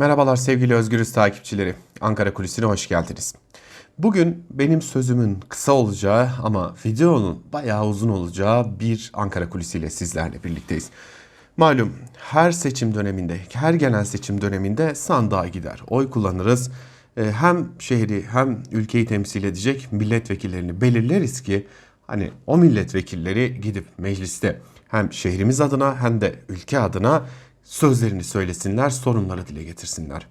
Merhabalar sevgili Özgürüz takipçileri. Ankara Kulisi'ne hoş geldiniz. Bugün benim sözümün kısa olacağı ama videonun bayağı uzun olacağı bir Ankara Kulisi ile sizlerle birlikteyiz. Malum her seçim döneminde, her genel seçim döneminde sandığa gider, oy kullanırız. Ee, Hem şehri hem ülkeyi temsil edecek milletvekillerini belirleriz ki hani o milletvekilleri gidip mecliste hem şehrimiz adına hem de ülke adına sözlerini söylesinler, sorunları dile getirsinler.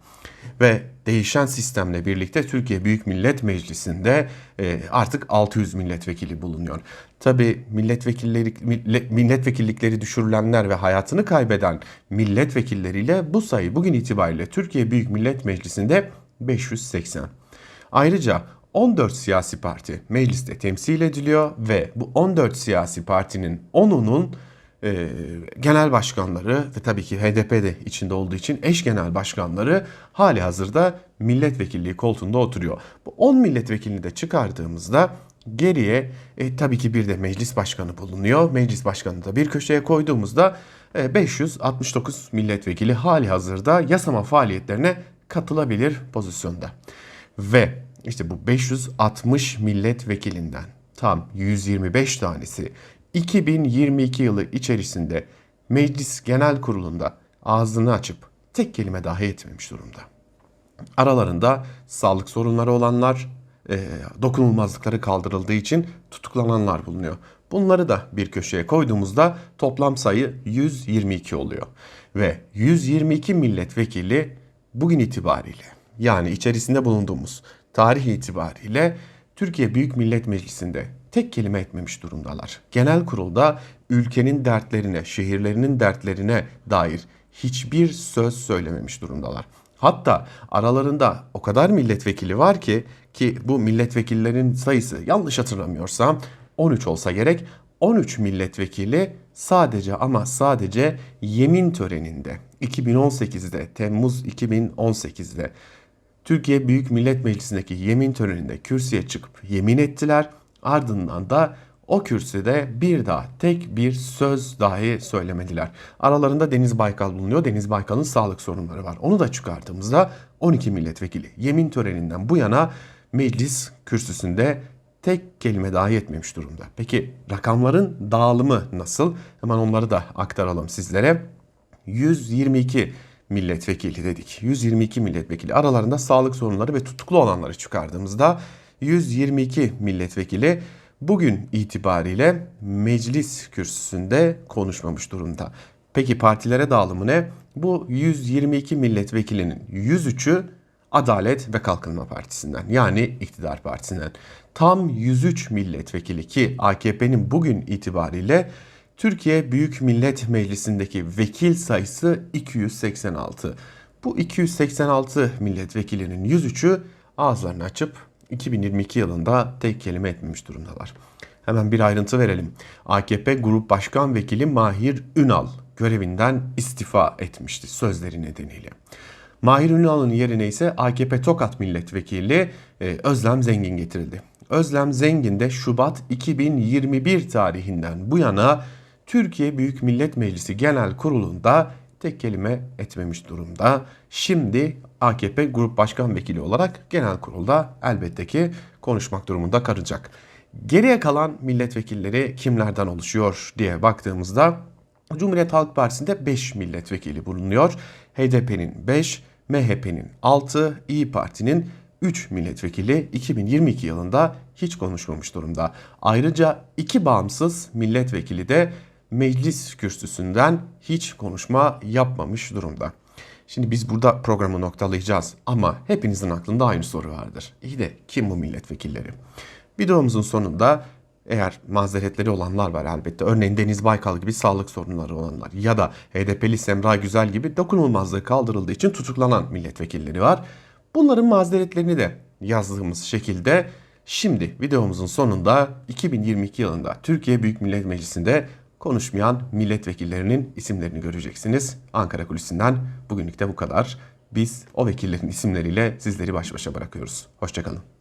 Ve değişen sistemle birlikte Türkiye Büyük Millet Meclisi'nde e, artık 600 milletvekili bulunuyor. Tabi milletvekilleri mille- milletvekillikleri düşürülenler ve hayatını kaybeden milletvekilleriyle bu sayı bugün itibariyle Türkiye Büyük Millet Meclisi'nde 580. Ayrıca 14 siyasi parti mecliste temsil ediliyor ve bu 14 siyasi partinin 10'unun e, genel başkanları ve tabii ki HDP de içinde olduğu için eş genel başkanları hali hazırda milletvekilliği koltuğunda oturuyor. Bu 10 milletvekilini de çıkardığımızda geriye e, tabii ki bir de meclis başkanı bulunuyor. Meclis başkanını da bir köşeye koyduğumuzda e, 569 milletvekili hali hazırda yasama faaliyetlerine katılabilir pozisyonda. Ve işte bu 560 milletvekilinden tam 125 tanesi 2022 yılı içerisinde Meclis Genel Kurulu'nda ağzını açıp tek kelime dahi etmemiş durumda. Aralarında sağlık sorunları olanlar, e, dokunulmazlıkları kaldırıldığı için tutuklananlar bulunuyor. Bunları da bir köşeye koyduğumuzda toplam sayı 122 oluyor. Ve 122 milletvekili bugün itibariyle yani içerisinde bulunduğumuz tarih itibariyle Türkiye Büyük Millet Meclisi'nde tek kelime etmemiş durumdalar. Genel kurulda ülkenin dertlerine, şehirlerinin dertlerine dair hiçbir söz söylememiş durumdalar. Hatta aralarında o kadar milletvekili var ki ki bu milletvekillerinin sayısı yanlış hatırlamıyorsam 13 olsa gerek 13 milletvekili sadece ama sadece yemin töreninde 2018'de Temmuz 2018'de Türkiye Büyük Millet Meclisi'ndeki yemin töreninde kürsüye çıkıp yemin ettiler. Ardından da o kürsüde bir daha tek bir söz dahi söylemediler. Aralarında Deniz Baykal bulunuyor. Deniz Baykal'ın sağlık sorunları var. Onu da çıkardığımızda 12 milletvekili yemin töreninden bu yana meclis kürsüsünde tek kelime dahi etmemiş durumda. Peki rakamların dağılımı nasıl? Hemen onları da aktaralım sizlere. 122 milletvekili dedik. 122 milletvekili aralarında sağlık sorunları ve tutuklu olanları çıkardığımızda 122 milletvekili bugün itibariyle meclis kürsüsünde konuşmamış durumda. Peki partilere dağılımı ne? Bu 122 milletvekilinin 103'ü Adalet ve Kalkınma Partisi'nden yani iktidar partisinden. Tam 103 milletvekili ki AKP'nin bugün itibariyle Türkiye Büyük Millet Meclisi'ndeki vekil sayısı 286. Bu 286 milletvekilinin 103'ü ağızlarını açıp 2022 yılında tek kelime etmemiş durumdalar. Hemen bir ayrıntı verelim. AKP Grup Başkan Vekili Mahir Ünal görevinden istifa etmişti sözleri nedeniyle. Mahir Ünal'ın yerine ise AKP Tokat Milletvekili e, Özlem Zengin getirildi. Özlem Zengin de Şubat 2021 tarihinden bu yana Türkiye Büyük Millet Meclisi Genel Kurulu'nda tek kelime etmemiş durumda. Şimdi AKP Grup Başkan Vekili olarak genel kurulda elbette ki konuşmak durumunda kalacak. Geriye kalan milletvekilleri kimlerden oluşuyor diye baktığımızda Cumhuriyet Halk Partisi'nde 5 milletvekili bulunuyor. HDP'nin 5, MHP'nin 6, İyi Parti'nin 3 milletvekili 2022 yılında hiç konuşmamış durumda. Ayrıca iki bağımsız milletvekili de meclis kürsüsünden hiç konuşma yapmamış durumda. Şimdi biz burada programı noktalayacağız ama hepinizin aklında aynı soru vardır. İyi de kim bu milletvekilleri? Videomuzun sonunda eğer mazeretleri olanlar var elbette. Örneğin Deniz Baykal gibi sağlık sorunları olanlar ya da HDP'li Semra Güzel gibi dokunulmazlığı kaldırıldığı için tutuklanan milletvekilleri var. Bunların mazeretlerini de yazdığımız şekilde şimdi videomuzun sonunda 2022 yılında Türkiye Büyük Millet Meclisi'nde konuşmayan milletvekillerinin isimlerini göreceksiniz. Ankara Kulisi'nden bugünlük de bu kadar. Biz o vekillerin isimleriyle sizleri baş başa bırakıyoruz. Hoşçakalın.